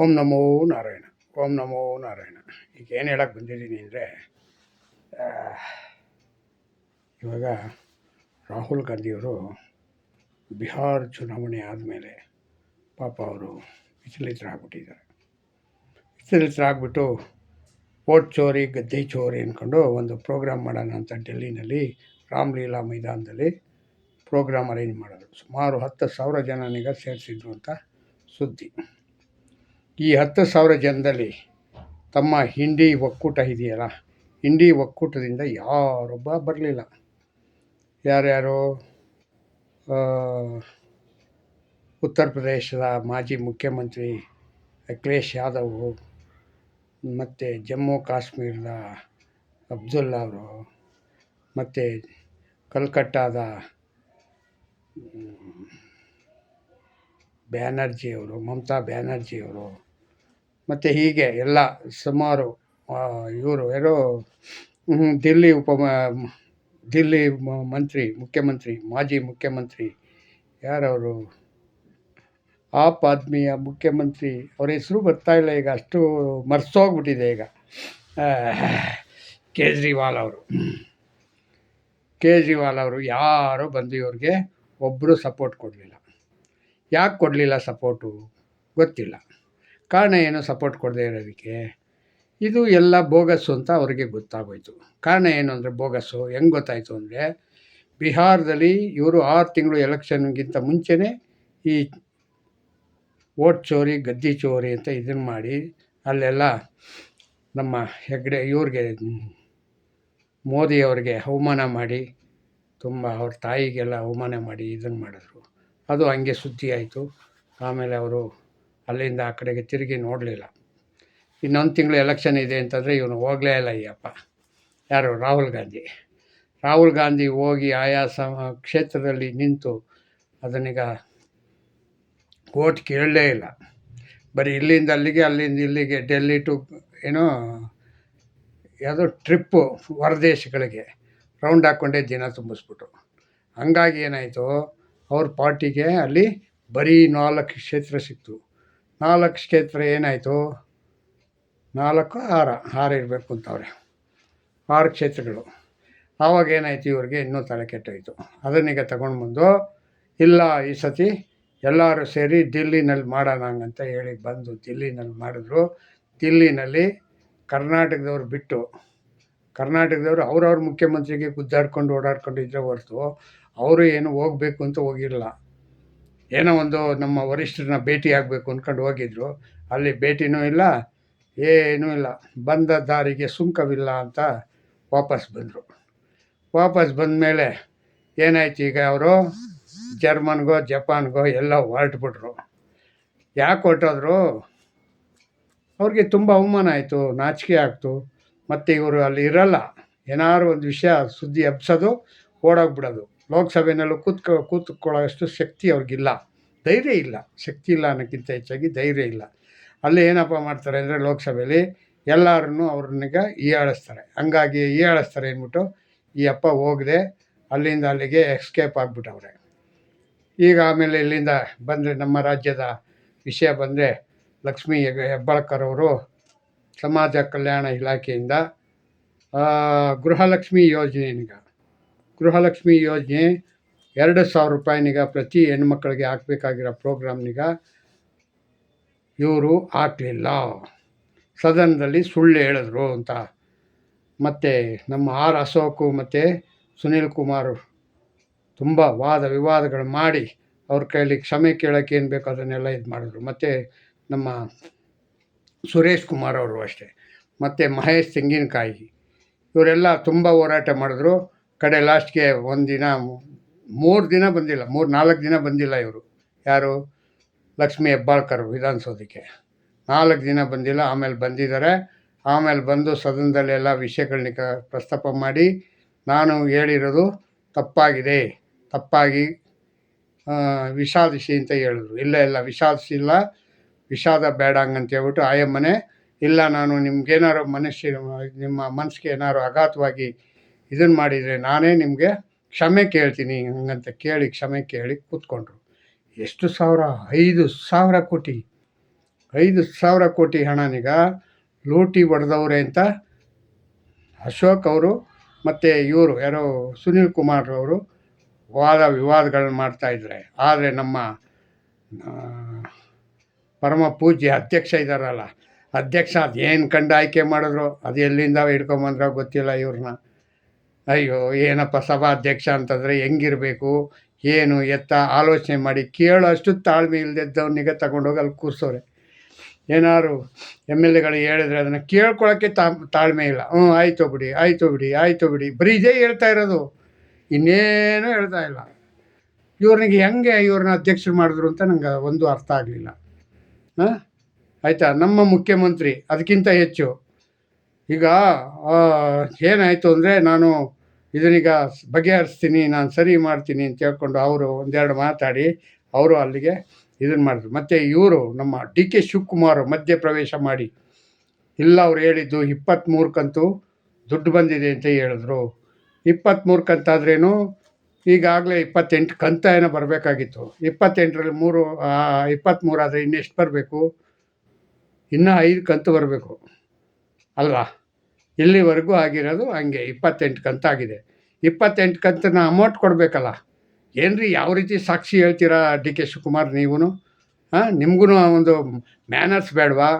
ಓಂ ನಮೋ ನಾರಾಯಣ, ಓಂ ನಮೋ ನಾರಾಯಣ. ಈಗ ಏನು ಹೇಳಕ್ಕೆ ಬಂದಿದ್ದೀನಿ ಅಂದರೆ ಇವಾಗ ರಾಹುಲ್ ಗಾಂಧಿಯವರು ಬಿಹಾರ್ ಚುನಾವಣೆ ಆದಮೇಲೆ ಪಾಪ ಅವರು ವಿಚಲಿತರಾಗ್ಬಿಟ್ಟಿದ್ದಾರೆ. ವಿಚಲಿತರಾಗ್ಬಿಟ್ಟು ಓಟ್ ಚೋರಿ, ಗದ್ದೆ ಚೋರಿ ಅಂದ್ಕೊಂಡು ಒಂದು ಪ್ರೋಗ್ರಾಮ್ ಮಾಡೋಣ ಅಂತ ಡೆಲ್ಲಿನಲ್ಲಿ ರಾಮ್ಲೀಲಾ ಮೈದಾನದಲ್ಲಿ ಪ್ರೋಗ್ರಾಮ್ ಅರೇಂಜ್ ಮಾಡೋದು ಸುಮಾರು ಹತ್ತು ಸಾವಿರ ಜನನಿಗೆ ಸೇರಿಸಿದ್ರು ಅಂತ ಸುದ್ದಿ. ಈ ಹತ್ತು ಸಾವಿರ ಜನದಲ್ಲಿ ತಮ್ಮ ಹಿಂಡಿ ಒಕ್ಕೂಟ ಇದೆಯಲ್ಲ ಹಿಂಡಿ ಒಕ್ಕೂಟದಿಂದ ಯಾರೊಬ್ಬ ಬರಲಿಲ್ಲ. ಯಾರ್ಯಾರು? ಉತ್ತರ ಪ್ರದೇಶದ ಮಾಜಿ ಮುಖ್ಯಮಂತ್ರಿ ಅಖಿಲೇಶ್ ಯಾದವ್ ಮತ್ತು ಜಮ್ಮು ಕಾಶ್ಮೀರದ ಅಬ್ದುಲ್ಲಾ ಅವರು ಮತ್ತು ಕಲ್ಕಟ್ಟಾದ ಬ್ಯಾನರ್ಜಿಯವರು, ಮಮತಾ ಬ್ಯಾನರ್ಜಿಯವರು ಮತ್ತು ಹೀಗೆ ಎಲ್ಲ ಸುಮಾರು ಇವರು ಯಾರು ದಿಲ್ಲಿ ಉಪ, ದಿಲ್ಲಿ ಮಂತ್ರಿ, ಮುಖ್ಯಮಂತ್ರಿ, ಮಾಜಿ ಮುಖ್ಯಮಂತ್ರಿ ಯಾರವರು? ಆಪ್ ಆದ್ಮಿಯ ಮುಖ್ಯಮಂತ್ರಿ, ಅವ್ರ ಹೆಸರು ಬರ್ತಾಯಿಲ್ಲ ಈಗ, ಅಷ್ಟು ಮರ್ಸೋಗ್ಬಿಟ್ಟಿದೆ ಈಗ. ಕೇಜ್ರಿವಾಲ್ ಅವರು. ಕೇಜ್ರಿವಾಲ್ ಅವರು ಯಾರೂ ಬಂದು ಇವ್ರಿಗೆ ಒಬ್ಬರು ಸಪೋರ್ಟ್ ಕೊಡಲಿಲ್ಲ. ಯಾಕೆ ಕೊಡಲಿಲ್ಲ ಸಪೋರ್ಟು? ಗೊತ್ತಿಲ್ಲ. ಕಾರಣ ಏನು ಸಪೋರ್ಟ್ ಕೊಡದೇ ಇರೋದಕ್ಕೆ? ಇದು ಎಲ್ಲ ಬೋಗಸ್ಸು ಅಂತ ಅವರಿಗೆ ಗೊತ್ತಾಗೋಯಿತು. ಕಾರಣ ಏನು ಅಂದರೆ ಬೋಗಸ್ಸು ಹೆಂಗೆ ಗೊತ್ತಾಯಿತು ಅಂದರೆ ಬಿಹಾರದಲ್ಲಿ ಇವರು ಆರು ತಿಂಗಳು ಎಲೆಕ್ಷನ್ಗಿಂತ ಮುಂಚೆನೇ ಈ ಓಟ್ ಚೋರಿ, ಗದ್ದಿ ಚೋರಿ ಅಂತ ಇದನ್ನು ಮಾಡಿ ಅಲ್ಲೆಲ್ಲ ನಮ್ಮ ಹೆಗ್ಡೆ ಇವ್ರಿಗೆ ಮೋದಿಯವ್ರಿಗೆ ಅವಮಾನ ಮಾಡಿ, ತುಂಬ ಅವ್ರ ತಾಯಿಗೆಲ್ಲ ಅವಮಾನ ಮಾಡಿ ಇದನ್ನು ಮಾಡಿದ್ರು. ಅದು ಹಂಗೆ ಸುದ್ದಿ ಆಯಿತು. ಆಮೇಲೆ ಅವರು ಅಲ್ಲಿಂದ ಆ ಕಡೆಗೆ ತಿರುಗಿ ನೋಡಲಿಲ್ಲ. ಇನ್ನೊಂದು ತಿಂಗಳು ಎಲೆಕ್ಷನ್ ಇದೆ ಅಂತಂದರೆ ಇವನು ಹೋಗಲೇ ಇಲ್ಲ ಅಯ್ಯಪ್ಪ. ಯಾರು? ರಾಹುಲ್ ಗಾಂಧಿ. ರಾಹುಲ್ ಗಾಂಧಿ ಹೋಗಿ ಆಯಾ ಸಮ ಕ್ಷೇತ್ರದಲ್ಲಿ ನಿಂತು ಅದನ್ನೀಗ ಓಟ್ ಕೇಳಲೇ ಇಲ್ಲ. ಬರೀ ಇಲ್ಲಿಂದ ಅಲ್ಲಿಗೆ, ಅಲ್ಲಿಂದ ಇಲ್ಲಿಗೆ, ಡೆಲ್ಲಿ ಟು ಏನೋ ಯಾವುದೋ ಟ್ರಿಪ್ಪು ಹೊರದೇಶಗಳಿಗೆ ರೌಂಡ್ ಹಾಕ್ಕೊಂಡೇ ದಿನ ತುಂಬಿಸ್ಬಿಟ್ರು. ಹಂಗಾಗಿ ಏನಾಯಿತು? ಅವ್ರ ಪಾರ್ಟಿಗೆ ಅಲ್ಲಿ ಬರೀ ನಾಲ್ಕು ಕ್ಷೇತ್ರ ಸಿಕ್ತು. ನಾಲ್ಕು ಕ್ಷೇತ್ರ ಏನಾಯಿತು? ನಾಲ್ಕು ಆರ ಆರು ಇರಬೇಕು ಅಂತವ್ರೆ. ಆರು ಕ್ಷೇತ್ರಗಳು. ಆವಾಗ ಏನಾಯ್ತು ಇವ್ರಿಗೆ? ಇನ್ನೂ ತಲೆ ಕೆಟ್ಟೋಯ್ತು. ಅದನ್ನೀಗ ತಗೊಂಡು ಬಂದು ಇಲ್ಲ ಈ ಸತಿ ಎಲ್ಲರೂ ಸೇರಿ ದಿಲ್ಲಿನಲ್ಲಿ ಮಾಡೋಣ ಹಂಗಂತ ಹೇಳಿ ಬಂದು ದಿಲ್ಲಿನಲ್ಲಿ ಮಾಡಿದ್ರು. ದಿಲ್ಲಿನಲ್ಲಿ ಕರ್ನಾಟಕದವ್ರು ಬಿಟ್ಟು ಕರ್ನಾಟಕದವರು ಅವ್ರವ್ರ ಮುಖ್ಯಮಂತ್ರಿಗೆ ಗುದ್ದಾಡ್ಕೊಂಡು ಓಡಾಡ್ಕೊಂಡು ಇದ್ರೆ ಹೊರತು ಅವರು ಏನು ಹೋಗಬೇಕು ಅಂತ ಹೋಗಿರಲ್ಲ ಏನೋ ಒಂದು ನಮ್ಮ ವರಿಷ್ಠರನ್ನ ಭೇಟಿ ಆಗಬೇಕು ಅಂದ್ಕೊಂಡು ಹೋಗಿದ್ರು. ಅಲ್ಲಿ ಭೇಟಿನೂ ಇಲ್ಲ, ಏನೂ ಇಲ್ಲ. ಬಂದ ದಾರಿಗೆ ಸುಂಕವಿಲ್ಲ ಅಂತ ವಾಪಸ್ ಬಂದರು. ವಾಪಸ್ ಬಂದಮೇಲೆ ಏನಾಯ್ತು ಈಗ ಅವರು? ಜರ್ಮನ್ಗೋ, ಜಪಾನ್ಗೋ ಎಲ್ಲ ಹೊರಟ್ಬಿಟ್ರು. ಯಾಕೆ ಹೊರಟೋದ್ರು? ಅವ್ರಿಗೆ ತುಂಬ ಅವಮಾನ ಆಯಿತು, ನಾಚಿಕೆ ಆಗ್ತು. ಮತ್ತು ಇವರು ಅಲ್ಲಿ ಇರಲ್ಲ. ಏನಾದ್ರು ಒಂದು ವಿಷಯ ಸುದ್ದಿ ಹಬ್ಸೋದು, ಓಡೋಗ್ಬಿಡೋದು. ಲೋಕಸಭೆಯಲ್ಲೂ ಕೂತ್ಕೊ ಕೂತ್ಕೊಳ್ಳೋಷ್ಟು ಶಕ್ತಿ ಅವ್ರಿಗಿಲ್ಲ. ಧೈರ್ಯ ಇಲ್ಲ. ಶಕ್ತಿ ಇಲ್ಲ ಅನ್ನೋಕ್ಕಿಂತ ಹೆಚ್ಚಾಗಿ ಧೈರ್ಯ ಇಲ್ಲ. ಅಲ್ಲಿ ಏನಪ್ಪ ಮಾಡ್ತಾರೆ ಅಂದರೆ ಲೋಕಸಭೆಯಲ್ಲಿ ಎಲ್ಲರನ್ನೂ ಅವ್ರನ್ನೀಗ ಹೀಯಾಳಿಸ್ತಾರೆ ಹಂಗಾಗಿ ಹೀಯಾಳಿಸ್ತಾರೆ ಅಂದ್ಬಿಟ್ಟು ಈ ಅಪ್ಪ ಹೋಗದೆ ಅಲ್ಲಿಂದ ಅಲ್ಲಿಗೆ ಎಸ್ಕೇಪ್ ಆಗಿಬಿಟ್ಟವ್ರೆ. ಈಗ ಆಮೇಲೆ ಇಲ್ಲಿಂದ ಬಂದರೆ ನಮ್ಮ ರಾಜ್ಯದ ವಿಷಯ ಬಂದರೆ ಲಕ್ಷ್ಮೀ ಹೆಬ್ಬಾಳ್ಕರ್ ಅವರು ಸಮಾಜ ಕಲ್ಯಾಣ ಇಲಾಖೆಯಿಂದ ಗೃಹಲಕ್ಷ್ಮಿ ಯೋಜನೆನೀಗ. ಗೃಹಲಕ್ಷ್ಮಿ ಯೋಜನೆ ಎರಡು ಸಾವಿರ ರೂಪಾಯಿನಿಗ ಪ್ರತಿ ಹೆಣ್ಮಕ್ಳಿಗೆ ಹಾಕಬೇಕಾಗಿರೋ ಪ್ರೋಗ್ರಾಮ್ನಿಗ ಇವರು ಹಾಕಲಿಲ್ಲ. ಸದನದಲ್ಲಿ ಸುಳ್ಳು ಹೇಳಿದ್ರು ಅಂತ. ಮತ್ತು ನಮ್ಮ ಆರ್ ಅಶೋಕು ಮತ್ತು ಸುನೀಲ್ ಕುಮಾರ್ ತುಂಬ ವಾದ ವಿವಾದಗಳು ಮಾಡಿ ಅವ್ರ ಕೈಲಿ ಕ್ಷಮೆ ಕೇಳೋಕ್ಕೇನು ಬೇಕೋ ಅದನ್ನೆಲ್ಲ ಇದು ಮಾಡಿದ್ರು. ಮತ್ತು ನಮ್ಮ ಸುರೇಶ್ ಕುಮಾರ್ ಅವರು ಅಷ್ಟೇ. ಮತ್ತು ಮಹೇಶ್ ತೆಂಗಿನಕಾಯಿ. ಇವರೆಲ್ಲ ತುಂಬ ಹೋರಾಟ ಮಾಡಿದ್ರು. ಕಡೆ ಲಾಸ್ಟ್ಗೆ ಒಂದಿನ ಮೂರು ದಿನ ಬಂದಿಲ್ಲ, ಮೂರು, ನಾಲ್ಕು ದಿನ ಬಂದಿಲ್ಲ ಇವರು. ಯಾರು? ಲಕ್ಷ್ಮೀ ಹೆಬ್ಬಾಳ್ಕರ್ ವಿಧಾನಸೌಧಕ್ಕೆ. ನಾಲ್ಕು ದಿನ ಬಂದಿಲ್ಲ, ಆಮೇಲೆ ಬಂದಿದ್ದಾರೆ. ಆಮೇಲೆ ಬಂದು ಸದನದಲ್ಲೆಲ್ಲ ವಿಷಯಗಳನ್ನ ಪ್ರಸ್ತಾಪ ಮಾಡಿ ನಾನು ಹೇಳಿರೋದು ತಪ್ಪಾಗಿದೆ. ತಪ್ಪಾಗಿ ವಿಷಾದಿಸಿ ಅಂತ ಹೇಳಿದ್ರು. ಇಲ್ಲ ಇಲ್ಲ ವಿಷಾದಿಸಿಲ್ಲ ವಿಷಾದ ಬೇಡ ಅಂತ ಹೇಳ್ಬಿಟ್ಟು ಆಯಮ್ಮನೆ ಇಲ್ಲ ನಾನು ನಿಮ್ಗೇನಾರು ಮನಸ್ಸಿ, ನಿಮ್ಮ ಮನಸ್ಸಿಗೆ ಏನಾರು ಆಘಾತವಾಗಿ ಇದನ್ನು ಮಾಡಿದರೆ ನಾನೇ ನಿಮಗೆ ಕ್ಷಮೆ ಕೇಳ್ತೀನಿ ಹಂಗಂತ ಕೇಳಿ, ಕ್ಷಮೆ ಕೇಳಿ ಕೂತ್ಕೊಂಡ್ರು. ಎಷ್ಟು ಸಾವಿರ? ಐದು ಸಾವಿರ ಕೋಟಿ. ಐದು ಸಾವಿರ ಕೋಟಿ ಹಣನೀಗ ಲೂಟಿ ಹೊಡೆದವ್ರೆ ಅಂತ ಅಶೋಕ್ ಅವರು ಮತ್ತು ಇವರು ಯಾರೋ ಸುನೀಲ್ ಕುಮಾರ್ ಅವರು ವಾದ ವಿವಾದಗಳನ್ನ ಮಾಡ್ತಾಯಿದ್ದಾರೆ ಆದರೆ ನಮ್ಮ ಪರಮ ಪೂಜ್ಯ ಅಧ್ಯಕ್ಷ ಇದ್ದಾರಲ್ಲ ಅಧ್ಯಕ್ಷ ಅದು ಏನು ಕಂಡು ಆಯ್ಕೆ ಮಾಡಿದ್ರು? ಅದು ಎಲ್ಲಿಂದ ಹಿಡ್ಕೊಂಬಂದ್ರೋ ಗೊತ್ತಿಲ್ಲ ಇವ್ರನ್ನ. ಅಯ್ಯೋ, ಏನಪ್ಪ ಸಭಾಧ್ಯಕ್ಷ ಅಂತಂದರೆ ಹೆಂಗಿರಬೇಕು? ಏನು ಎತ್ತ ಆಲೋಚನೆ ಮಾಡಿ ಕೇಳೋ ಅಷ್ಟು ತಾಳ್ಮೆ ಇಲ್ಲದಿದ್ದವನಿಗೆ ತಗೊಂಡೋಗಿ ಅಲ್ಲಿ ಕೂರಿಸೋರೆ. ಏನಾದ್ರು ಎಂ ಎಲ್ ಎಗಳು ಹೇಳಿದ್ರೆ ಅದನ್ನು ಕೇಳ್ಕೊಳ್ಳೋಕ್ಕೆ ತಾ, ತಾಳ್ಮೆ ಇಲ್ಲ. ಹ್ಞೂ ಆಯಿತು ಬಿಡಿ ಆಯಿತು ಬಿಡಿ ಆಯಿತು ಬಿಡಿ. ಬರೀ ಇದೇ ಹೇಳ್ತಾ ಇರೋದು. ಇನ್ನೇನೂ ಹೇಳ್ತಾ ಇಲ್ಲ. ಇವ್ರನಿಗೆ ಹೆಂಗೆ ಇವ್ರನ್ನ ಅಧ್ಯಕ್ಷರು ಮಾಡಿದ್ರು ಅಂತ ನಂಗೆ ಒಂದು ಅರ್ಥ ಆಗಲಿಲ್ಲ. ಆಯಿತಾ? ನಮ್ಮ ಮುಖ್ಯಮಂತ್ರಿ, ಅದಕ್ಕಿಂತ ಹೆಚ್ಚು. ಈಗ ಏನಾಯಿತು ಅಂದರೆ ನಾನು ಇದನ್ನೀಗ ಬಗೆಹರಿಸ್ತೀನಿ, ನಾನು ಸರಿ ಮಾಡ್ತೀನಿ ಅಂತ ಹೇಳ್ಕೊಂಡು ಅವರು ಒಂದೆರಡು ಮಾತಾಡಿ, ಅವರು ಅಲ್ಲಿಗೆ ಇದನ್ನು ಮಾಡಿದ್ರು. ಮತ್ತು ಇವರು ನಮ್ಮ ಡಿ ಕೆ ಶಿವಕುಮಾರ್ ಮಧ್ಯ ಪ್ರವೇಶ ಮಾಡಿ, ಇಲ್ಲ ಅವ್ರು ಹೇಳಿದ್ದು ಇಪ್ಪತ್ತ್ಮೂರು ಕಂತು ದುಡ್ಡು ಬಂದಿದೆ ಅಂತ ಹೇಳಿದ್ರು. ಇಪ್ಪತ್ತ್ಮೂರು ಕಂತಾದ್ರೇನು ಈಗಾಗಲೇ ಇಪ್ಪತ್ತೆಂಟು ಕಂತ ಏನೋ ಬರಬೇಕಾಗಿತ್ತು. ಇಪ್ಪತ್ತೆಂಟರಲ್ಲಿ ಮೂರು ಇಪ್ಪತ್ತ್ಮೂರು ಆದರೆ ಇನ್ನೆಷ್ಟು ಬರಬೇಕು? ಇನ್ನೂ ಐದು ಕಂತು ಬರಬೇಕು. ಅಲ್ವಾ? ಇಲ್ಲಿವರೆಗೂ ಆಗಿರೋದು ಹಂಗೆ, ಇಪ್ಪತ್ತೆಂಟು ಕಂತಾಗಿದೆ. ಇಪ್ಪತ್ತೆಂಟು ಕಂತನ್ನ ಅಮೌಂಟ್ ಕೊಡಬೇಕಲ್ಲ? ಏನ್ರಿ ಯಾವ ರೀತಿ ಸಾಕ್ಷಿ ಹೇಳ್ತೀರಾ ಡಿ ಕೆ ಶಿವಕುಮಾರ್ ನೀವೂ ಹಾಂ ನಿಮಗೂ ಒಂದು ಮ್ಯಾನರ್ಸ್ ಬೇಡವಾ?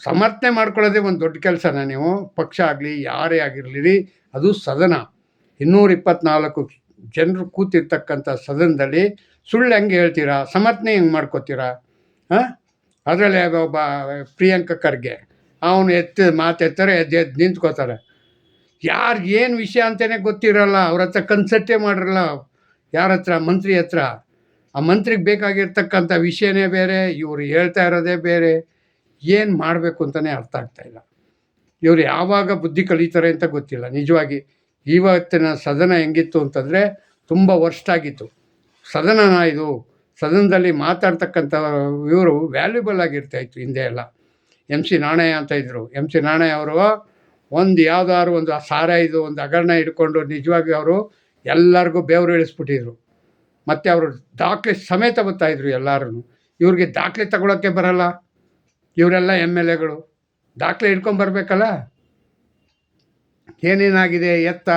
ಸಮರ್ಥನೆ ಮಾಡ್ಕೊಳ್ಳೋದೇ ಒಂದು ದೊಡ್ಡ ಕೆಲಸನ ನೀವು? ಪಕ್ಷ ಆಗಲಿ, ಯಾರೇ ಆಗಿರಲಿ, ಅದು ಸದನ. ಇನ್ನೂರ ಇಪ್ಪತ್ನಾಲ್ಕು ಜನರು ಕೂತಿರ್ತಕ್ಕಂಥ ಸದನದಲ್ಲಿ ಸುಳ್ಳು ಹೆಂಗೆ ಹೇಳ್ತೀರಾ? ಸಮರ್ಥನೆ ಹೆಂಗೆ ಮಾಡ್ಕೋತೀರಾ? ಹಾಂ? ಅದರಲ್ಲಿ ಒಬ್ಬ ಪ್ರಿಯಾಂಕ ಖರ್ಗೆ, ಅವನು ಎತ್ತು ಮಾತೆತ್ತಾರೆ ಎದ್ದು ಎದ್ದು ನಿಂತ್ಕೋತಾರೆ. ಯಾರು ಏನು ವಿಷಯ ಅಂತಲೇ ಗೊತ್ತಿರಲ್ಲ, ಅವ್ರ ಹತ್ರ ಕನ್ಸಲ್ಟೇ ಮಾಡಿರಲ್ಲ. ಯಾರ ಹತ್ರ? ಮಂತ್ರಿ ಹತ್ರ. ಆ ಮಂತ್ರಿಗೆ ಬೇಕಾಗಿರ್ತಕ್ಕಂಥ ವಿಷಯನೇ ಬೇರೆ, ಇವರು ಹೇಳ್ತಾ ಇರೋದೇ ಬೇರೆ. ಏನು ಮಾಡಬೇಕು ಅಂತಲೇ ಅರ್ಥ ಆಗ್ತಾಯಿಲ್ಲ ಇವರು ಯಾವಾಗ ಬುದ್ಧಿ ಕಲಿತಾರೆ ಅಂತ ಗೊತ್ತಿಲ್ಲ, ನಿಜವಾಗಿ. ಇವತ್ತಿನ ಸದನ ಹೆಂಗಿತ್ತು ಅಂತಂದರೆ ತುಂಬ ಆಗಿತ್ತು ಸದನನ ಇದು, ಸದನದಲ್ಲಿ ಮಾತಾಡ್ತಕ್ಕಂಥ ಇವರು ವ್ಯಾಲ್ಯೂಬಲ್ ಆಗಿರ್ತಾ ಇತ್ತು ಹಿಂದೆ ಎಲ್ಲ. ಎಂ ಸಿ ನಾಣಯ್ಯ ಅಂತ ಇದ್ದರು ಎಂ ಸಿ ನಾಣಯ್ಯ ಅವರು ಒಂದು ಯಾವ್ದಾದ್ರು ಒಂದು ಸಾರ ಇದು, ಒಂದು ಹಗರಣ ಹಿಡ್ಕೊಂಡು ನಿಜವಾಗಿ ಅವರು ಎಲ್ಲರಿಗೂ ಬೆವರು ಇಳಿಸ್ಬಿಟ್ಟಿದ್ರು. ಮತ್ತು ಅವರು ದಾಖಲೆ ಸಮೇತ ಬರ್ತಾಯಿದ್ರು ಎಲ್ಲರೂ ಇವ್ರಿಗೆ ದಾಖಲೆ ತಗೊಳ್ಳೋಕ್ಕೆ ಬರಲ್ಲ. ಇವರೆಲ್ಲ ಎಂ ಎಲ್ ಎಗಳು. ದಾಖಲೆ ಹಿಡ್ಕೊಂಬರ್ಬೇಕಲ್ಲ ಏನೇನಾಗಿದೆ, ಎತ್ತ,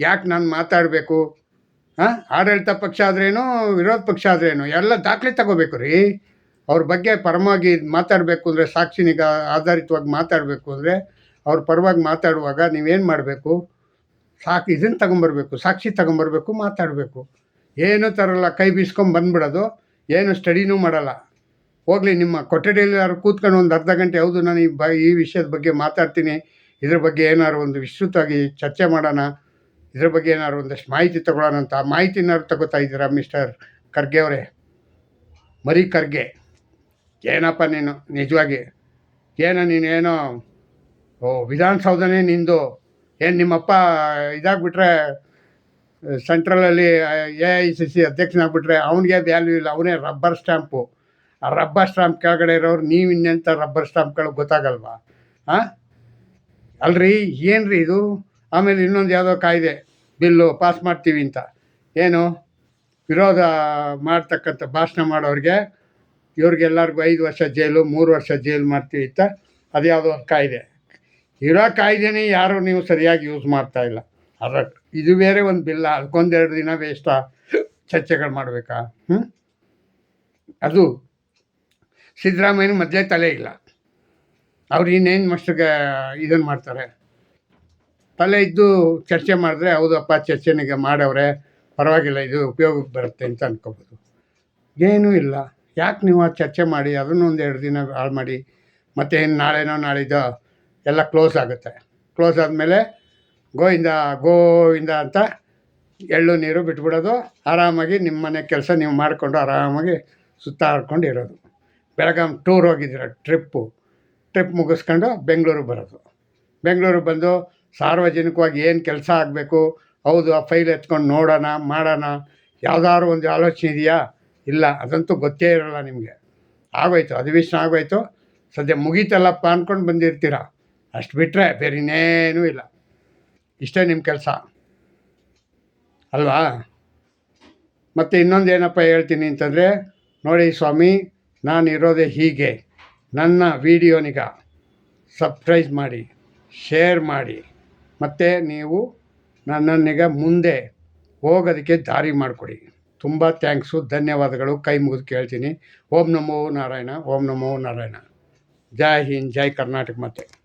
ಯಾಕೆ ನಾನು ಮಾತಾಡಬೇಕು? ಹಾಂ? ಆಡಳಿತ ಪಕ್ಷ ಆದ್ರೇನು, ವಿರೋಧ ಪಕ್ಷ ಆದ್ರೇನು, ಎಲ್ಲ ದಾಖಲೆ ತಗೋಬೇಕು ರೀ. ಅವ್ರ ಬಗ್ಗೆ ಪರವಾಗಿ ಮಾತಾಡಬೇಕು ಅಂದರೆ, ಸಾಕ್ಷಿನಿಗ ಆಧಾರಿತವಾಗಿ ಮಾತಾಡಬೇಕು ಅಂದರೆ, ಅವ್ರ ಪರವಾಗಿ ಮಾತಾಡುವಾಗ ನೀವೇನು ಮಾಡಬೇಕು? ಸಾಕು ಇದನ್ನು ತಗೊಂಬರ್ಬೇಕು, ಸಾಕ್ಷಿ ತಗೊಂಬರ್ಬೇಕು, ಮಾತಾಡಬೇಕು. ಏನೂ ತರಲ್ಲ, ಕೈ ಬೀಸ್ಕೊಂಡು ಬಂದ್ಬಿಡೋದು. ಏನು ಸ್ಟಡಿನೂ ಮಾಡಲ್ಲ. ಹೋಗಲಿ, ನಿಮ್ಮ ಕೊಠಡಿಯಲ್ಲಿ ಯಾರು ಕೂತ್ಕೊಂಡು ಒಂದು ಅರ್ಧ ಗಂಟೆ, ಹೌದು, ನಾನು ಈ ಬ, ಈ ವಿಷಯದ ಬಗ್ಗೆ ಮಾತಾಡ್ತೀನಿ. ಇದ್ರ ಬಗ್ಗೆ ಏನಾದ್ರು ಒಂದು ವಿಸ್ತೃತವಾಗಿ ಚರ್ಚೆ ಮಾಡೋಣ, ಇದ್ರ ಬಗ್ಗೆ ಏನಾದ್ರು ಒಂದಷ್ಟು ಮಾಹಿತಿ ತಗೊಳ್ಳೋಣ ಅಂತ ಆ ಮಾಹಿತಿನಾದ್ರು ತಗೋತಾ ಇದ್ದೀರಾ ಮಿಸ್ಟರ್ ಖರ್ಗೆ ಅವರೇ? ಮರಿ ಖರ್ಗೆ, ಏನಪ್ಪ ನೀನು ನಿಜವಾಗಿ? ಏನೋ ನೀನೇನೋ, ಓ, ವಿಧಾನಸೌಧನೇ ನಿಂದು, ಏನು ನಿಮ್ಮಪ್ಪ ಇದಾಗ್ಬಿಟ್ರೆ, ಸೆಂಟ್ರಲಲ್ಲಿ ಎ ಐ ಸಿ ಸಿ ಅಧ್ಯಕ್ಷನಾಗ್ಬಿಟ್ರೆ ಅವನಿಗೆ ವ್ಯಾಲ್ಯೂ ಇಲ್ಲ, ಅವನೇ ರಬ್ಬರ್ ಸ್ಟ್ಯಾಂಪು ಆ ರಬ್ಬರ್ ಸ್ಟ್ಯಾಂಪ್ ಕೆಳಗಡೆ ಇರೋರು, ನೀವು ಇನ್ನೆಂಥ ರಬ್ಬರ್ ಸ್ಟ್ಯಾಂಪ್ಗಳು ಗೊತ್ತಾಗಲ್ವಾ? ಹಾಂ ಅಲ್ರಿ, ಏನ್ರಿ ಇದು? ಆಮೇಲೆ ಇನ್ನೊಂದು ಯಾವುದೋ ಕಾಯ್ದೆ, ಬಿಲ್ಲು ಪಾಸ್ ಮಾಡ್ತೀವಿ ಅಂತ. ಏನು? ವಿರೋಧ ಮಾಡ್ತಕ್ಕಂಥ ಭಾಷಣ ಮಾಡೋರಿಗೆ, ಇವ್ರಿಗೆಲ್ಲರಿಗೂ ಐದು ವರ್ಷ ಜೈಲು, ಮೂರು ವರ್ಷ ಜೈಲು ಮಾಡ್ತೀವಿ ಅಂತ ಅದು ಯಾವುದೋ ಒಂದು ಕಾಯ್ದೆ. ಇರೋ ಕಾಯ್ದೆನೇ ಯಾರು ನೀವು ಸರಿಯಾಗಿ ಯೂಸ್ ಮಾಡ್ತಾ ಇಲ್ಲ. ಅದ್ರ ಇದು ಬೇರೆ ಒಂದು ಬಿಲ್ಲ, ಅದಕ್ಕೊಂದೆರಡು ದಿನ ವೇಸ್ಟಾ ಚರ್ಚೆಗಳು ಮಾಡಬೇಕಾ? ಹ್ಞೂ ಅದು ಸಿದ್ದರಾಮಯ್ಯನ ಮಧ್ಯೆ ತಲೆ ಇಲ್ಲ. ಅವ್ರು ಇನ್ನೇನು ಮಸ್ಟ್ಗೆ ಇದನ್ನು ಮಾಡ್ತಾರೆ? ತಲೆ ಇದ್ದು ಚರ್ಚೆ ಮಾಡಿದ್ರೆ ಹೌದಪ್ಪ ಚರ್ಚೆನಿಗೆ ಮಾಡವ್ರೆ, ಪರವಾಗಿಲ್ಲ ಇದು ಉಪಯೋಗಕ್ಕೆ ಬರುತ್ತೆ ಅಂತ ಅನ್ಕೋಬೋದು. ಏನೂ ಇಲ್ಲ. ಯಾಕೆ ನೀವು ಆ ಚರ್ಚೆ ಮಾಡಿ? ಅದನ್ನು ಒಂದು ಎರಡು ದಿನ ಹಾಳು ಮಾಡಿ. ಮತ್ತೆ ಏನು ನಾಳೆನೋ ನಾಳಿದ್ದೋ ಎಲ್ಲ ಕ್ಲೋಸ್ ಆಗುತ್ತೆ. ಕ್ಲೋಸ್ ಆದಮೇಲೆ ಗೋವಿಂದ ಗೋವಿಂದ ಅಂತ ಎಳ್ಳು ನೀರು ಬಿಟ್ಬಿಡೋದು. ಆರಾಮಾಗಿ ನಿಮ್ಮ ಮನೆ ಕೆಲಸ ನೀವು ಮಾಡಿಕೊಂಡು ಆರಾಮಾಗಿ ಸುತ್ತಾಡ್ಕೊಂಡು ಇರೋದು. ಬೆಳಗಾಂ ಟೂರ್ ಹೋಗಿದ್ದೀರ? ಟ್ರಿಪ್ಪು. ಟ್ರಿಪ್ ಮುಗಿಸ್ಕೊಂಡು ಬೆಂಗಳೂರಿಗೆ ಬರೋದು. ಬೆಂಗಳೂರಿಗೆ ಬಂದು ಸಾರ್ವಜನಿಕವಾಗಿ ಏನು ಕೆಲಸ ಆಗಬೇಕು, ಹೌದು, ಆ ಫೈಲ್ ಎತ್ಕೊಂಡು ನೋಡೋಣ, ಮಾಡೋಣ, ಯಾವ್ದಾದ್ರು ಒಂದು ಆಲೋಚನೆ ಇದೆಯಾ? ಇಲ್ಲ, ಅದಂತೂ ಗೊತ್ತೇ ಇರೋಲ್ಲ ನಿಮಗೆ. ಆಗೋಯ್ತು, ಅಧಿವೇಶನ ಆಗೋಯ್ತು. ಸದ್ಯ ಮುಗೀತಲ್ಲಪ್ಪ ಅಂದ್ಕೊಂಡು ಬಂದಿರ್ತೀರ? ಅಷ್ಟು ಬಿಟ್ಟರೆ ಬೇರೆ ಇನ್ನೇನೂ ಇಲ್ಲ. ಇಷ್ಟೇ ನಿಮ್ಮ ಕೆಲಸ. ಅಲ್ವಾ? ಮತ್ತು ಇನ್ನೊಂದು ಏನಪ್ಪ ಹೇಳ್ತೀನಿ ಅಂತಂದರೆ, ನೋಡಿ ಸ್ವಾಮಿ ನಾನು ಇರೋದೇ ಹೀಗೆ. ನನ್ನ ವಿಡಿಯೋನಿಗ ಸಬ್ಸ್ಕ್ರೈಬ್ ಮಾಡಿ ಶೇರ್ ಮಾಡಿ. ಮತ್ತು ನೀವು ನನ್ನನ್ನೀಗ ಮುಂದೆ ಹೋಗೋದಕ್ಕೆ ದಾರಿ ಮಾಡಿಕೊಡಿ. ತುಂಬ ಥ್ಯಾಂಕ್ಸು ಧನ್ಯವಾದಗಳು. ಕೈ ಮುಗಿದು ಕೇಳ್ತೀನಿ. ಓಂ ನಮೋ ನಾರಾಯಣ, ಓಂ ನಮೋ ನಾರಾಯಣ. ಜೈ ಹಿಂದ್, ಜೈ ಕರ್ನಾಟಕ ಮಾತೆ.